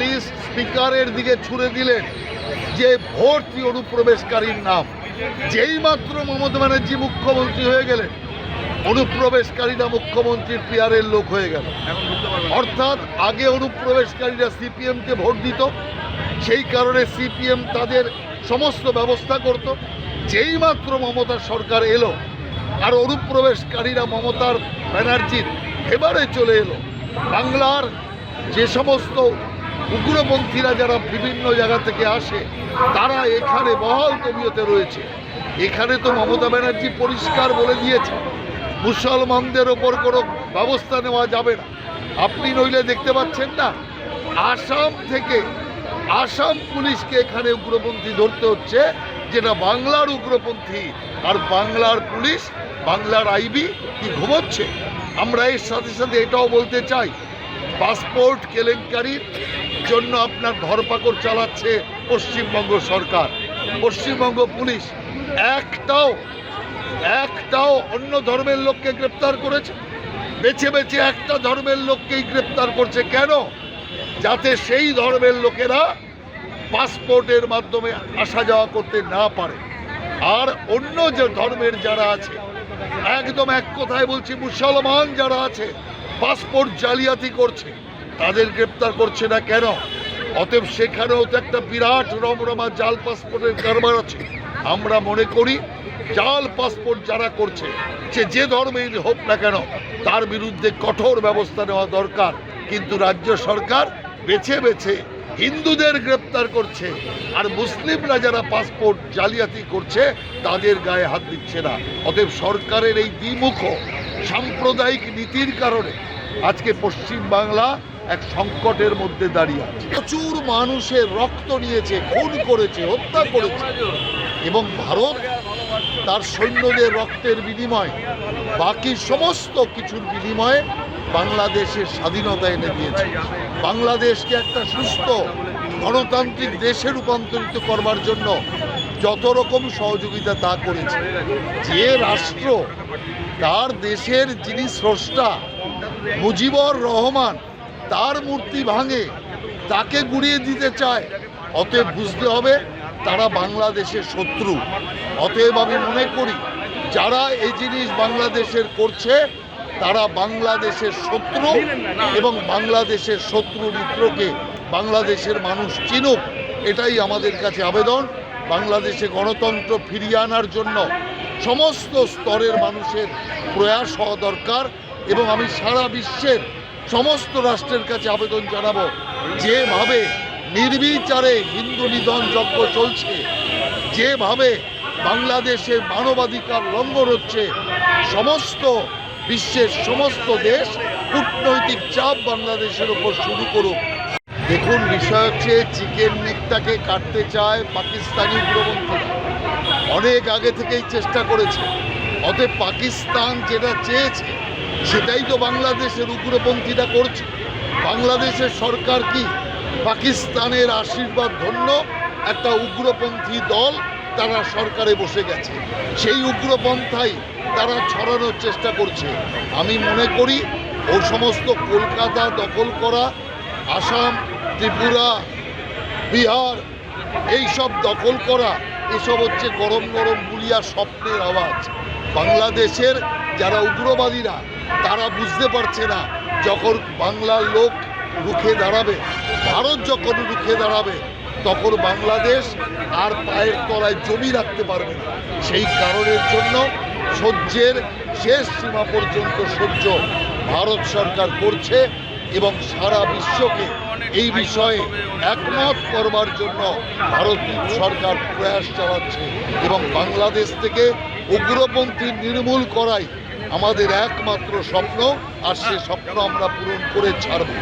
List স্পিকারের দিকে ছুড়ে দিলেন যে ভর্তি অনুপ্রবেশকারীর নাম। যেই মাত্র মমতা ব্যানার্জি মুখ্যমন্ত্রী হয়ে গেলেন অনুপ্রবেশকারীরা মুখ্যমন্ত্রীর পিয়ারের লোক হয়ে গেল। অর্থাৎ আগে অনুপ্রবেশকারীরা সিপিএমকে ভোট দিত সেই কারণে সিপিএম তাদের সমস্ত ব্যবস্থা করত। যেই মাত্র মমতার সরকার এলো আর অনুপ্রবেশকারীরা মমতার ব্যানার্জির এবারে চলে এলো। বাংলার যে সমস্ত উগ্রপন্থীরা যারা বিভিন্ন জায়গা থেকে আসে, তারা এখানে বহাল তবিয়তে রয়েছে। এখানে তো মমতা ব্যানার্জি পরিষ্কার বলে দিয়েছে, মুসলমানদের ওপর কোনো ব্যবস্থা নেওয়া যাবে না। আপনি নইলে দেখতে পাচ্ছেন না, আসাম থেকে আসাম পুলিশকে এখানে উগ্রপন্থী ধরতে হচ্ছে যেটা বাংলার উগ্রপন্থী, আর বাংলার পুলিশ, বাংলার আইবি কি ঘুমোচ্ছে? আমরা এর সাথে সাথে এটাও বলতে চাই পাসপোর্ট কেলেঙ্কারির জন্য আপনার ধরপাকড় চালাচ্ছে পশ্চিমবঙ্গ সরকার। পশ্চিমবঙ্গ পুলিশ একটাও একটাও অন্য ধর্মের লোককে গ্রেপ্তার করেছে। বেছে বেছে একটা ধর্মের লোককেই গ্রেপ্তার করছে কেন? যাতে সেই ধর্মের লোকেরা পাসপোর্টের মাধ্যমে আসা যাওয়া করতে না পারে। আর অন্য যে ধর্মের যারা আছে, একদম এক কথায় বলছি মুসলমান যারা আছে পাসপোর্ট জালিয়াতি করছে। তাদের গ্রেপ্তার করছে না কেন? অতএব সেখানেও তো একটা বিরাট রমরমা জাল পাসপোর্টের কারবার আছে। আমরা মনে করি, জাল পাসপোর্ট যারা করছে, সে যে ধর্মের হোক না কেন, তার বিরুদ্ধে কঠোর ব্যবস্থা নেওয়া দরকার। কিন্তু রাজ্য সরকার বেছে বেছে হিন্দুদের গ্রেপ্তার করছে, আর মুসলিমরা যারা পাসপোর্ট জালিয়াতি করছে, তাদের গায়ে হাত দিচ্ছে না। অতএব সরকারের এই দ্বিমুখ সাম্প্রদায়িক নীতির কারণে আজকে পশ্চিম বাংলা এক সংকটের মধ্যে দাঁড়িয়ে আছে। প্রচুর মানুষের রক্ত নিয়েছে, খুন করেছে, হত্যা করেছে। এবং ভারত তার সৈন্যদের রক্তের বিনিময়, বাকি সমস্ত কিছুর বিনিময়ে বাংলাদেশের স্বাধীনতা এনে দিয়েছে। বাংলাদেশকে একটা সুস্থ, গণতান্ত্রিক দেশে রূপান্তরিত করবার জন্য যত রকম সহযোগিতা তা করেছে। যে রাষ্ট্র, তার দেশের যিনি স্রষ্টা, মুজিবর রহমান, তার মূর্তি ভাঙে, তাকে গুড়িয়ে দিতে চায়, অতএব বুঝতে হবে তারা বাংলাদেশের শত্রু। অতএব আমি মনে করি, যারা এই জিনিস বাংলাদেশের করছে, তারা বাংলাদেশের শত্রু এবং বাংলাদেশের শত্রু মিত্রকে বাংলাদেশের মানুষ চিনুক, এটাই আমাদের কাছে আবেদন। বাংলাদেশে গণতন্ত্র ফিরিয়ে আনার জন্য সমস্ত স্তরের মানুষের প্রয়াস হওয়া দরকার এবং আমি সারা বিশ্বের সমস্ত রাষ্ট্রের কাছে আবেদন জানাব, যেভাবে নির্বিচারে হিন্দু নিধন যজ্ঞ চলছে, যেভাবে বাংলাদেশে মানবাধিকার লঙ্ঘন হচ্ছে, সমস্ত বিশ্বের সমস্ত দেশ কূটনৈতিক চাপ বাংলাদেশের ওপর শুরু করুক। দেখুন, বিষয় হচ্ছে চিকেন নেকটাকে কাটতে চায় পাকিস্তানি উগ্রপন্থীরা অনেক আগে থেকেই চেষ্টা করেছে। অতএব পাকিস্তান যেটা চেয়েছে, সেটাই তো বাংলাদেশের উগ্রপন্থীরা করছে। বাংলাদেশের সরকার কি? পাকিস্তানের আশীর্বাদ ধন্য, একটা উগ্রপন্থী দল তারা সরকারে বসে গেছে। সেই উগ্রপন্থাই তারা ছড়ানোর চেষ্টা করছে। আমি মনে করি, ও সমস্ত কলকাতা দখল করা, আসাম ত্রিপুরা, বিহার এই সব দখল করা, এসব হচ্ছে গরম গরম বুলিয়া স্বপ্নের আওয়াজ। বাংলাদেশের যারা উগ্রবাদীরা, তারা বুঝতে পারছে না যখন বাংলার লোক রুখে দাঁড়াবে, ভারত যখন রুখে দাঁড়াবে, তখন বাংলাদেশ আর পায়ের তলায় জমি রাখতে পারবে না। সেই কারণের জন্য সহ্যের শেষ সীমা পর্যন্ত সহ্য ভারত সরকার করছে। এবং সারা বিশ্বকে এই বিষয়ে একমত করবার জন্য ভারত সরকার প্রয়াস চালাচ্ছে এবং বাংলাদেশ থেকে উগ্রপন্থী নির্মূল করাই আমাদের একমাত্র স্বপ্ন, আর সে স্বপ্ন আমরা পূরণ করে ছাড়ব।